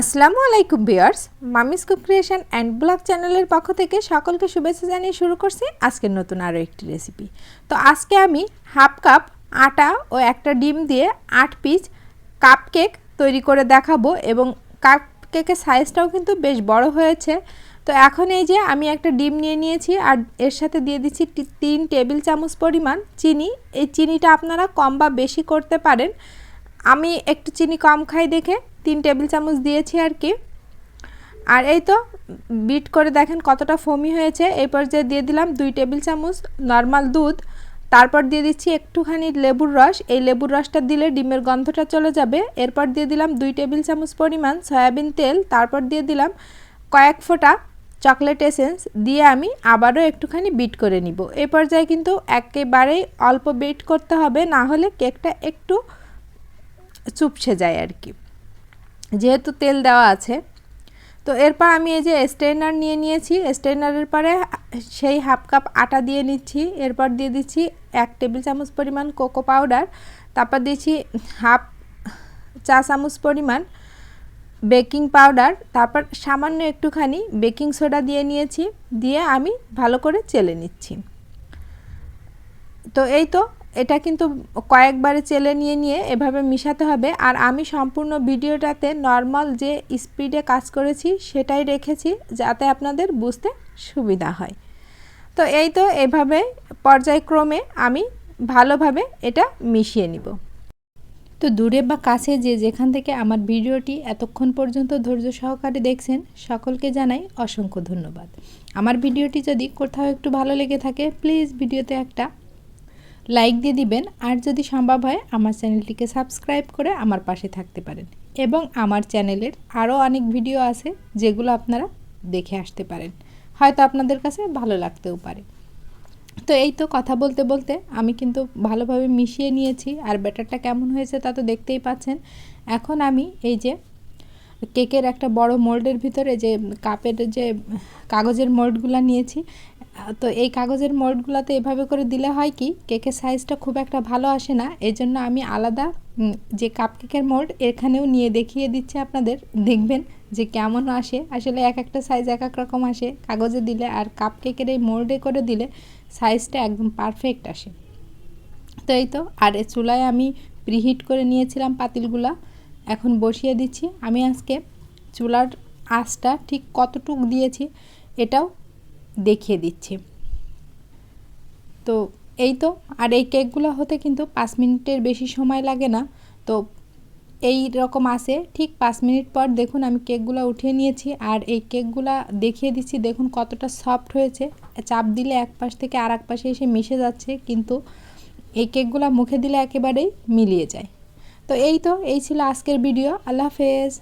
আসসালামু আলাইকুম বিয়ার্স মামিস কুক ক্রিয়েশন অ্যান্ড ব্লগ চ্যানেলের পক্ষ থেকে সকলকে শুভেচ্ছা জানিয়ে শুরু করছি আজকের নতুন আরও একটি রেসিপি তো আজকে আমি হাফ কাপ আটা ও একটা ডিম দিয়ে আট পিস কাপ কেক তৈরি করে দেখাবো এবং কাপ কেকের সাইজটাও কিন্তু বেশ বড় হয়েছে। তো এখন এই যে আমি একটা ডিম নিয়ে নিয়েছি আর এর সাথে দিয়ে দিচ্ছি তিন টেবিল চামচ পরিমাণ চিনি। এই চিনিটা আপনারা কম বা বেশি করতে পারেন। আমি একটু চিনি কম খাই দেখে। তিন টেবিল চামচ দিয়েছি আর কি। আর এই তো, বিট করে দেখেন কতটা ফমি হয়েছে। এই পর্যায়ে দিয়ে দিলাম দুই টেবিল চামচ নর্মাল দুধ। তারপর দিয়ে দিচ্ছি একটুখানি লেবুর রস। এই লেবুর রসটা দিলে ডিমের গন্ধটা চলে যাবে। এরপর দিয়ে দিলাম দুই টেবিল চামচ পরিমাণ সয়াবিন তেল। তারপর দিয়ে দিলাম কয়েক ফোঁটা চকলেট এসেন্স। দিয়ে আমি আবারও একটুখানি বিট করে নিব। এই পর্যায়ে কিন্তু একেবারেই অল্প বিট করতে হবে, না হলে কেকটা একটু চুপসে যায় আর কি। যেহেতু তেল দেওয়া আছে, তো এরপর আমি এই যে স্ট্রেনার নিয়ে নিয়েছি। স্ট্রেনারের পরে সেই হাফ কাপ আটা দিয়ে নিচ্ছি। এরপর দিয়ে দিচ্ছি এক টেবিল চামচ পরিমাণ কোকো পাউডার। তারপর দিচ্ছি হাফ চা চামচ পরিমাণ বেকিং পাউডার। তারপর সামান্য একটুখানি বেকিং সোডা দিয়ে নিয়েছি। দিয়ে আমি ভালো করে চেলে নিচ্ছি। তো এই তো এটা কিন্তু কয়েকবারে চেলে নিয়ে নিয়ে এভাবে মিশাতে হবে। আর আমি সম্পূর্ণ ভিডিওটাতে নর্মাল যে স্পিডে কাজ করেছি সেটাই রেখেছি যাতে আপনাদের বুঝতে সুবিধা হয়। তো এই তো এভাবে পর্যায়ক্রমে আমি ভালোভাবে এটা মিশিয়ে নিব। তো দূরে বা কাছে যে যেখান থেকে আমার ভিডিওটি এতক্ষণ পর্যন্ত ধৈর্য সহকারে দেখছেন, সকলকে জানাই অসংখ্য ধন্যবাদ। আমার ভিডিওটি যদি কোথাও একটু ভালো লেগে থাকে প্লিজ ভিডিওতে একটা লাইক দিয়ে দিবেন। আর যদি সম্ভব হয়, আমার চ্যানেলটিকে সাবস্ক্রাইব করে আমার পাশে থাকতে পারেন। এবং আমার চ্যানেলের আরও অনেক ভিডিও আছে, যেগুলো আপনারা দেখে আসতে পারেন। হয়তো আপনাদের কাছে ভালো লাগতেও পারে। তো এই তো কথা বলতে বলতে আমি কিন্তু ভালোভাবে মিশিয়ে নিয়েছি, আর ব্যাটারটা কেমন হয়েছে তা তো দেখতেই পাচ্ছেন। এখন আমি এই যে কেকের একটা বড় মোল্ডের ভিতরে যে কাপের যে কাগজের মোল্ডগুলো নিয়েছি তো এই কাগজের মোল্ডগুলোতে এভাবে করে দিলে হয় কি, কেকের সাইজটা খুব একটা ভালো আসে না। এই জন্য আমি আলাদা যে কাপ কেকের মোল্ড এখানেও নিয়ে দেখিয়ে দিচ্ছি আপনাদের। দেখবেন যে কেমন আসে। আসলে এক একটা সাইজ এক এক রকম আসে। কাগজে দিলে আর কাপ কেকের এই মোল্ডে করে দিলে সাইজটা একদম পারফেক্ট আসে। তো এই তো, আর এ চুলায় আমি প্রিহিট করে নিয়েছিলাম পাতিলগুলা। এখন বসিয়ে দিচ্ছি। আমি আজকে চুলার আঁচটা ঠিক কতটুক দিয়েছি, এটাও দেখিয়ে দিচ্ছি। তো এই তো, আর এই কেকগুলো হতে কিন্তু পাঁচ মিনিটের বেশি সময় লাগে না। তো এই রকম আসে ঠিক পাঁচ মিনিট পর দেখুন আমি কেকগুলো উঠিয়ে নিয়েছি, আর এই কেকগুলো দেখিয়ে দিচ্ছি, দেখুন কতটা সফট হয়েছে। চাপ দিলে এক পাশ থেকে আর এক পাশে এসে মিশে যাচ্ছে, কিন্তু এই কেকগুলো মুখে দিলে একেবারেই মিলিয়ে যায়। তো এই তো, এই ছিল আজকের ভিডিও, আল্লাহ হাফেজ।